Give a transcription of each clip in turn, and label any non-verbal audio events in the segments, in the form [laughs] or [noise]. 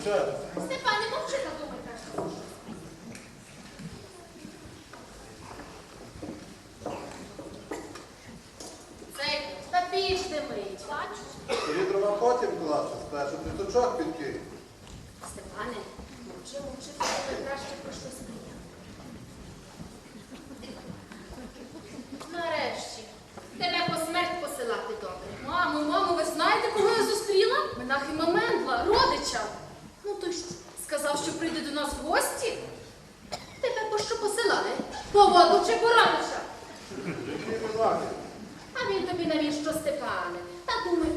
вчать. Степане, мовчи та думай краще. Цей, та піч димить, бачиш? Тобі дрова потім класти, спершу ти підкинь. Степане, мовчи, мовчи, та думай краще про щось приємне. Нарешті. Тебе по смерть посилати добре. Мамо, мамо, ви знаєте, кого я зустріла? Менахима Мендла, родича. Ну то й що? Сказав, що прийде до нас в гості. Тебе по що посилали? По воду чи по радиша? Які ми захід? А він тобі навіщо, Степане? Та думай.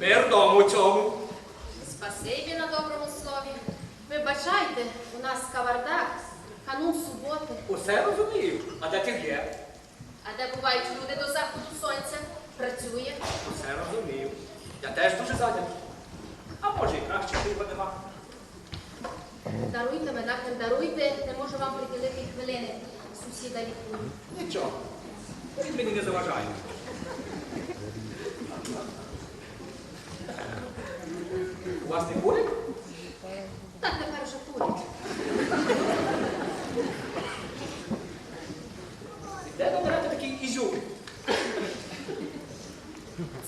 Мир дому цьому. Спасибі на доброму слові. Вибачайте, у нас кавардак, канун суботи. Усе розумію. А де ти є? А де бувають люди до заходу сонця? Працює. Усе розумію. Я теж дуже зайнятий. А може і краще хліба нема. Даруйте мене, даруйте, не можу вам приділити хвилини. Сусіда лікує. Нічого. Він мені не заважає. У вас не курить? Так тепер вже курять. Де ви берете такий ізюм?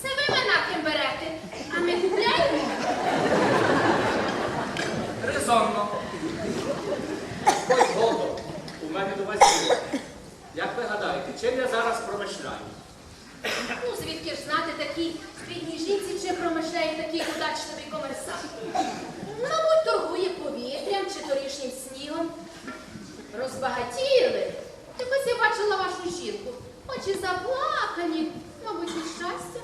Це ви мене берете, а ми купляємо. Резонно. Ось голодом. У мене до вас є. Як ви гадаєте, чим я зараз промишляю? Ну, звідки ж знати такі бідній жінці, чи промишляє такий удачливий комерсант? Мабуть, торгує повітрям чи торішнім снігом. Розбагатіли. Якось я бачила вашу жінку. Очі заплакані, мабуть, від щастя.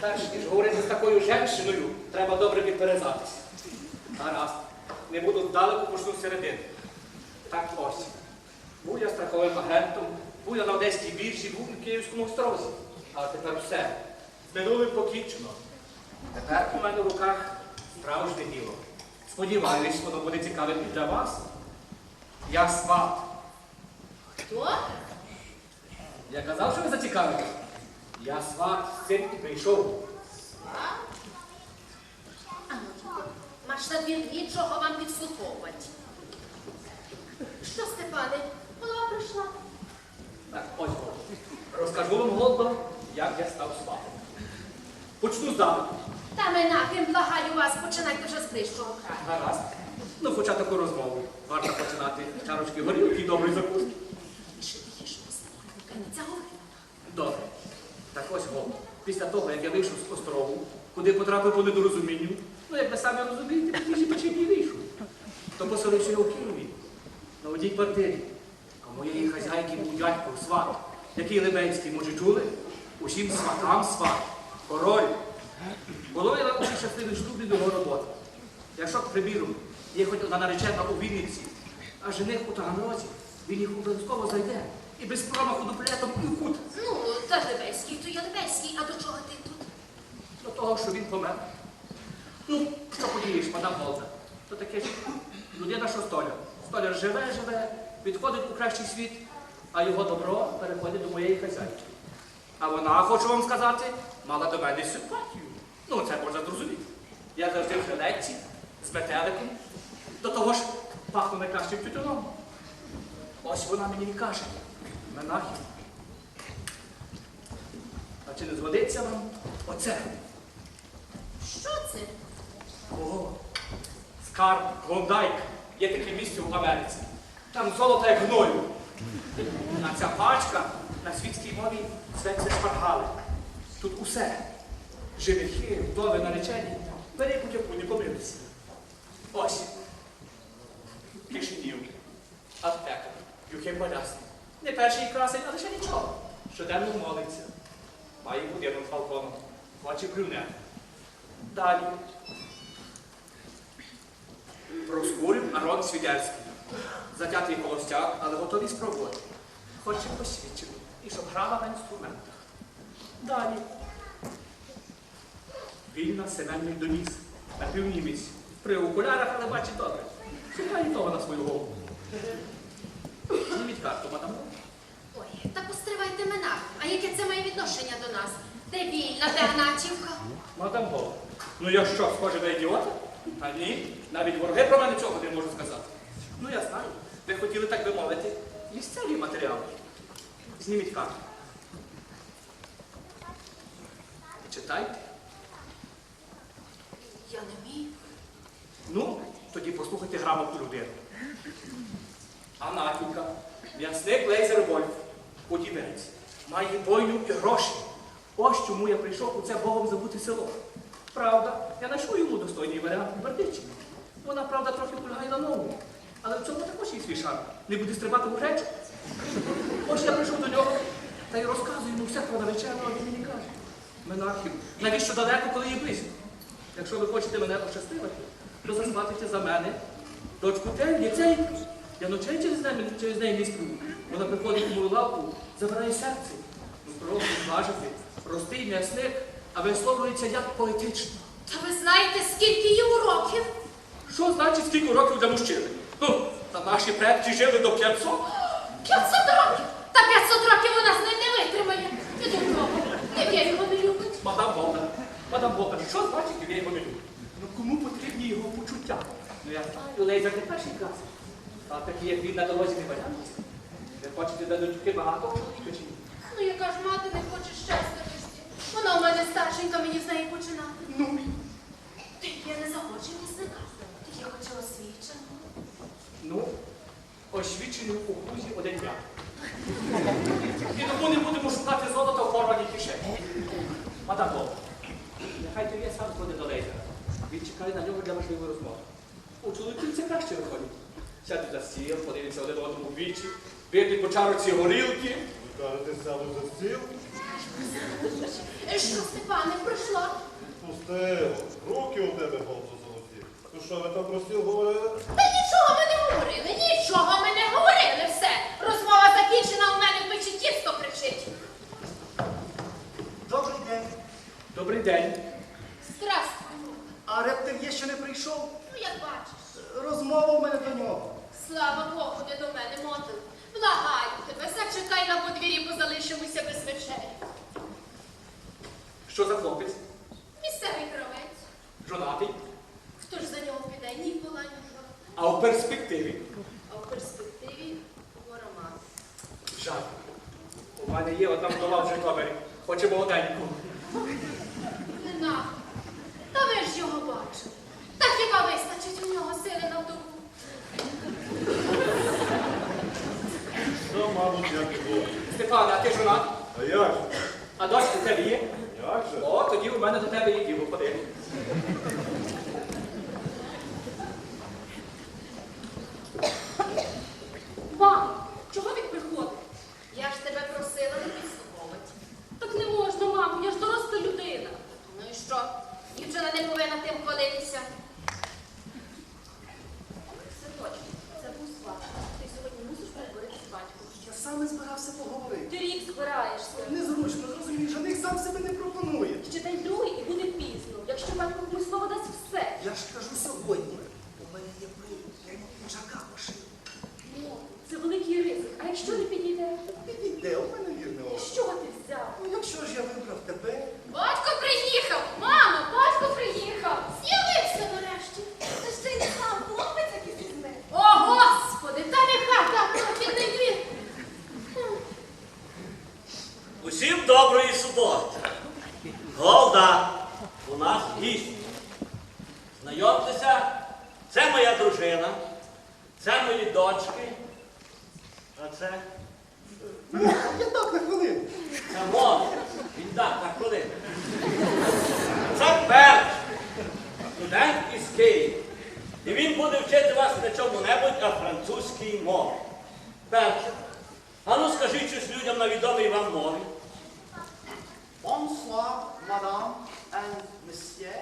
Перш ніж говорити з такою женщиною, треба добре підперезатися. Гаразд. Не буду здалеку почну середини. Так ось. Був я страховим агентом, був я на Одеській біржі, був на Київському острозі. А тепер все. З минулим покінчено. Тепер у мене в руках справжнє діло. Сподіваюсь, воно буде цікавим і для вас. Я сват. Хто? Я казав, що ви зацікавитесь. Я сват цим і прийшов. А? На двір нічого вам підслуховувати. Що, Степане, голова прийшла? Так, ось. Розкажу вам голодно, як я став сватом. Почну здалеку. Та менахим, благаю вас, починайте вже з ближчого краю. Гаразд. Ну, хоча таку розмову. Варто починати з чарочки горілки і доброї закуски. Тише, тише, Степане, не. Добре. Так ось голод. Після того, як я вийшов з острову, куди потрапив по недорозумінню, ну, як ви самі розумієте, ті ж печені вийшов. То поселився у Києві, на одній квартирі. А моєї хазяйки був дядько сват, який Лебедський, може, чули? Усім сватам сват, король. Було я усі щасливі шлюбі до його роботи. Якщо, к приміру, є хоч одна наречена у Вінниці, а жених у Таганрозі, він їх обов'язково зайде. І без промаху дуплетом і в кут. Ну, та Лебеський, то я Лебеський, а до чого ти тут? До того, що він помер. Ну, що подієш, мадам Голда? То таке ж людина, що столяр. Столяр живе, живе, відходить у кращий світ, а його добро переходить до моєї хазяйки. А вона, хочу вам сказати, мала до мене симпатію. Ну, це можна зрозуміти. Я завжди в жилетці, з метеликом. До того ж, пахну найкращим тютюном. Ось вона мені і каже, Менахів, а чи не згодиться вам оце? Що це? Ого, скарб, Клондайк. Є таке місце в Америці. Там золото як гною. А ця пачка на світській мові зветься шпаргали. Тут усе. Женихи, вдови, наречені. Бери будь-яку, не помилися. Ось. Кишинів. Аптека. Юхим Балясний. Не перший красень, але ще нічого. Щоденно молиться. Має будинок з балконом. Хоче брюнет. Далі. Проскурив Арон Свідерський. Затятий холостяк, але готовий спробувати. Хоче посвідчений. І щоб грала на інструментах. Далі. Вільна Семенний доніс. На півнімець. При окулярах, але бачить добре. Чекай того на свою голову. Зніміть карту, мадам. Ой, та постривайте мене. А яке це має відношення до нас? Де вільна, де Гначівка? Мадам Бог. Ну я що, схожий на ідіота? А ні, навіть вороги про мене цього не можуть сказати. Ну я знаю. Ви хотіли, так би мовити, місцеві матеріали. Зніміть карту. Читайте. Я не вмію. Ну, тоді послухайте грамотну людину. Анатівка, м'ясник Лейзер Вольф, подібець, має бойню і гроші. Ось чому я прийшов у це Богом забути село. Правда, я знайшов йому достойний варіант у Бердичині. Вона, правда, трохи полягає на новому. Але в цьому також є свій шарм. Не буде стрибати в речі. Ось я прийшов до нього та й розказую йому все про нареченого, а він мені каже. Менахів, навіщо далеко, коли є близько? Якщо ви хочете мене пощастливити, то засватите за мене дочку Телі, цей. Я ночей через неї, через неї не сплю. Вона приходить у мою лавку, забирає серце. Ну, просто зважити, простий м'ясник, а висловлюється як поетично. Та ви знаєте, скільки їй років? Що значить скільки років для мужчини? Ну, та наші предки жили до 500. 500 років! Та 500 років вона з ним не витримає. І до того, як я його не любить. Мадам Богдан, мадам Богдан, що значить я його не люблю? Ну кому потрібні його почуття? Ну я знаю, Лейзер не перший клас. А такі, як він на дорозі не валяються. Ви хочете дочки багато чоловіка чи ні? Ну, яка ж мати не хоче щастя. Вона у мене старшенька, мені з неї починати. Ну, Ти я не захочу місника. Я хочу освіченого. ну, освічений у крузі один я. І тому не будемо шукати золота в порваній кишені. Мадам нехай тобі сам сходить до Лейзера. Він чекає на нього для важливої розмови. У чоловіків це краще виходить. Сядуть за стіл, подивляться один одному в вічі, вип'ють по чарці горілки. Ви кажете, сяду за стіл? Е, Що, Степане, прийшла? Пустило. Руки у тебе голубо золоті. Ну що, ви там про стіл говорили? Та нічого ми не говорили, нічого ми не говорили, все. Розмова закінчена, у мене в печі тісто кричить. Добрий день. Добрий день. Здравствуй. А рептер є ще не прийшов. Ну, як бачиш. Розмова у мене до нього. Слава Богу, не до мене мотив. Благаю тебе, зачекай на подвір'ї, бо залишимося без вечері. Що за хлопець? Місцевий кравець. Жонатий. Хто ж за нього піде? Нікола, ні жодна. А у перспективі? А в перспективі роман. Жаль. У мене є одна вдова в Житомирі. Хоче молоденьку. Не нахуй. Та ви ж його бачили. Та хіба вистачить у нього сили на вдову? Що, мабуть, як і було. Степане, а ти жонат? А як же? А дочка в тебе є? Як же? О, тоді у мене до тебе є діло, ходи. Мам, чого він приходить? Я ж тебе просила не підслуховувати. Так не можна, мамо, я ж доросла людина. Ну і що? Дівчина не повинна тим хвалитися. Синочку, це був сват. Ти сьогодні мусиш переговорити з батьком. Я саме збирався поговорити. Ти рік збираєшся. Незручно, зрозумієш, жених сам себе не пропонує. Ще день другий і буде пізно. Якщо батько комусь слово дасть все. Я ж кажу сьогодні. У мене є привід, я йому піджака пошив. Ну, це великий якщо не підійде? Підійде, у мене вірне око. Що ти взяв? Ну якщо ж я вибрав тебе, Батько приїхав! Мамо, батько приїхав! З'явився нарешті! Та ще й сам хлопець якийсь візьме. О, Господи, та нехай так трохи не двір! Усім доброї суботи. Голда, у нас гість. Знайомтеся, це моя дружина, це мої дочки. А це, я так на хвилину. це мон. Він так, на хвилину. Це Перч, студент із Києва. І він буде вчити вас не чому-небудь, а французькій мові. Перше. А ну скажіть щось людям на відомій вам мові. Bonsoir, madame and monsieur.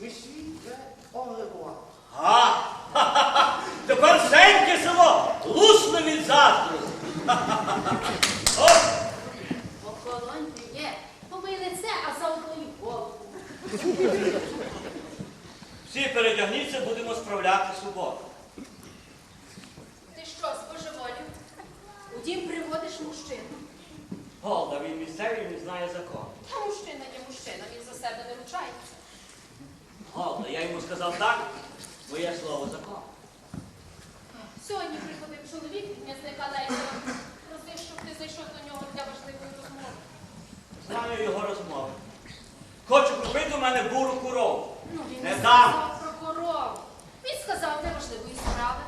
Monsieur, je au revoir. [laughs] Тепер сеньке село, лусне від заздрості. Ха-ха-ха. О, Охолонь є, помий лице, а заодно й голову. Всі передягніться, будемо справляти суботу. Ти що, збожеволів? У дім приводиш мужчину. Голда, він місцевий, не знає закон. Та мужчина є мужчина, він за себе не ручається. Голда, я йому сказав так, моє слово закон. Сьогодні приходив чоловік від м'ясника Лейсера. Просив, щоб ти зайшов до нього для важливої розмови. Знаю його розмови. Хочу купити у мене буру корову. Ну, він Не не дам. сказав про корову. Він сказав неважливої справи.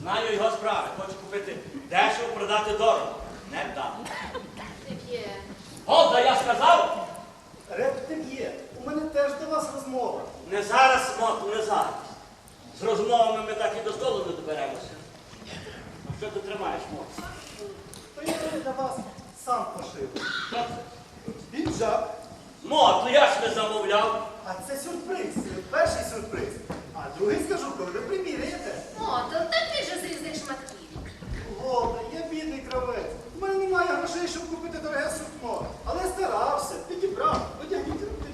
Знаю його справи. Хочу купити дешево, продати дорого. Не дам. Ти п'є. Голда, я сказав, Рептильє, у мене теж до вас розмова. не зараз, смоту, не зараз. З розмовами ми так і до столу не доберемося. А що ти тримаєш, мот? То я для вас сам пошив. Піджак. Ну я ж не замовляв. А це сюрприз. Перший сюрприз. А другий скажу, коли ви приміряєте. О, то та ти ж з різних шматків. Голда, я бідний кравець. У мене немає грошей, щоб купити дороге сукно. Але старався, підібрав. Одягніть руки.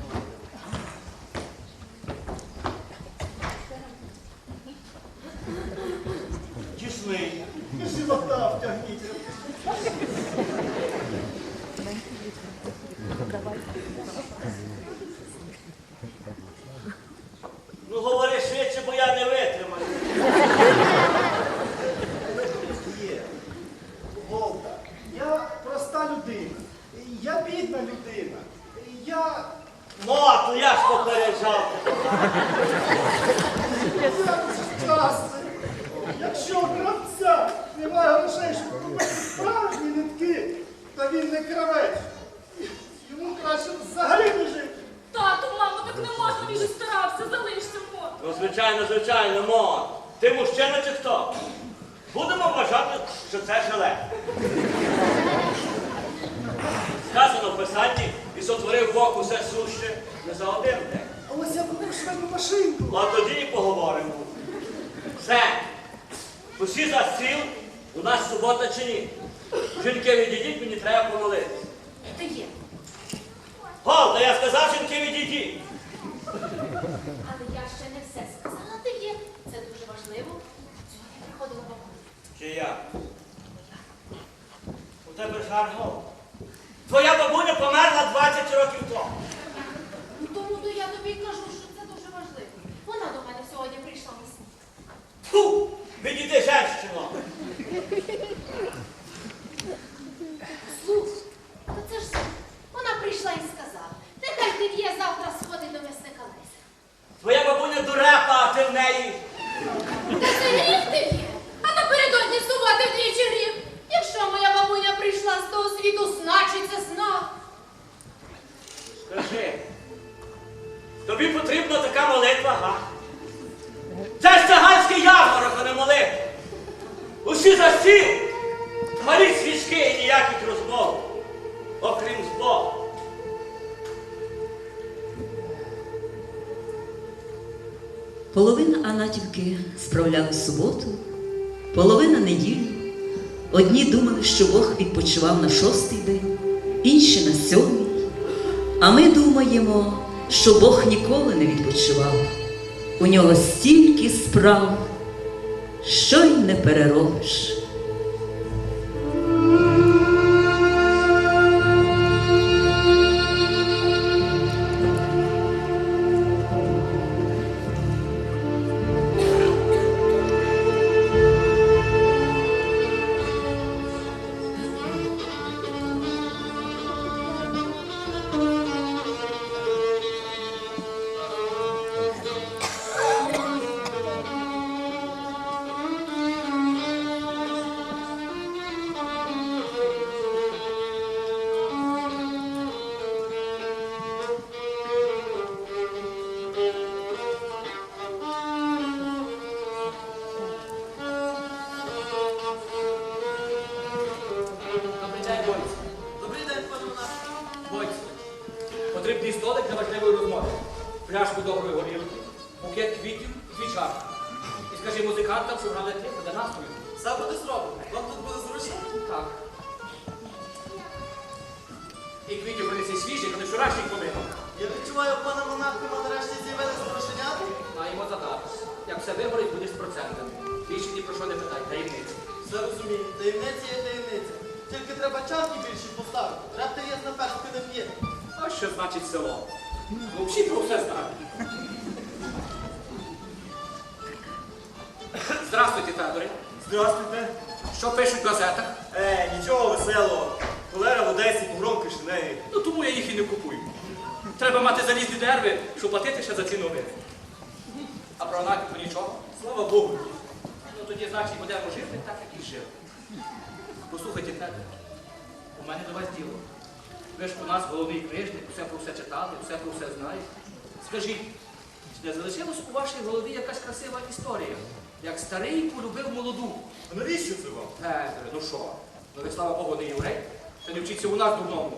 Тісний. І живота втягніть говори швидше, бо я не витримаю. Є. Голда, я проста людина. Я бідна людина. Я. Мот, ну я ж попереджав. Я щасливий. Якщо у кравця немає грошей, щоб купити справжні нитки, то він не кравець. Йому краще взагалі не жити. Тату, мамо, так не можна, він же старався, залишся мот. Ну, звичайно, звичайно, мот. Ти мужчина чи хто? Будемо вважати, що це жилет. Сказано в писанні і сотворив Бог усе суще не за один день. А ось я купив швейну машинку. А тоді і поговоримо. Все. Усі за стіл, у нас субота чи ні? Жінки відійдіть, мені треба помолитися. Ти є. Голда, я сказав, жінки відійдіть. Але я ще не все сказала. Ти є. Це дуже важливо. Сьогодні приходила бабуся. Чи я? У тебе жар голод. Твоя бабуня померла 20 років тому. Ну тому то я тобі й кажу, що це дуже важливо. Вона до мене сьогодні прийшла на сні. Фу! Відійди, женщино! Слухай, та це ж вона прийшла і сказала. Нехай ти є завтра сходить до м'ясника Леся. Твоя бабуня дурепа, а ти в неї. Та це гріх ти є. А напередодні сувати вдвічі гріх. Якщо моя бабуня прийшла з того світу, значить це знак. Скажи, тобі потрібна така молитва, га? Це ж циганський ярмарок, а не молитва. Усі за стіл, Половина Анатівки справляли суботу, половина неділю. Одні думали, що Бог відпочивав на шостий день, інші на сьомий. А ми думаємо, що Бог ніколи не відпочивав. У нього стільки справ, що й не переробиш. І квітів принеси свіжі, коли вчорашніх помилок. Я відчуваю, пане монах, Франкова нарешті з'явилися грошенята? Маємо задатись. Як все виборить, будеш з процентами. Більше ні про що не питай, таємниці. Все розумію, таємниця є таємниця. Тільки треба чанки більше поставити. Решта є на першки не п'є. А що значить село? Ну, всі про все знають. Здравствуйте, Федоре. Здравствуйте. Що пишуть в газетах? Е, нічого веселого. Холера в Одесі, в Ну тому я їх і не купую. Треба мати залізні нерви, щоб платити ще за ці новини. А про аналітику нічого. Слава Богу. Ну тоді, значить, будемо жити так, як і жили. Послухайте, Федоре, у мене до вас діло. Ви ж у нас головний книжник, все про все читали, все про все знаєте. Скажіть, чи не залишилась у вашій голові якась красива історія? Як старий полюбив молоду. А навіщо це вам? Федоре, ну що? Ну ви, слава Богу, не єврей? Та не вчиться у нас дурному.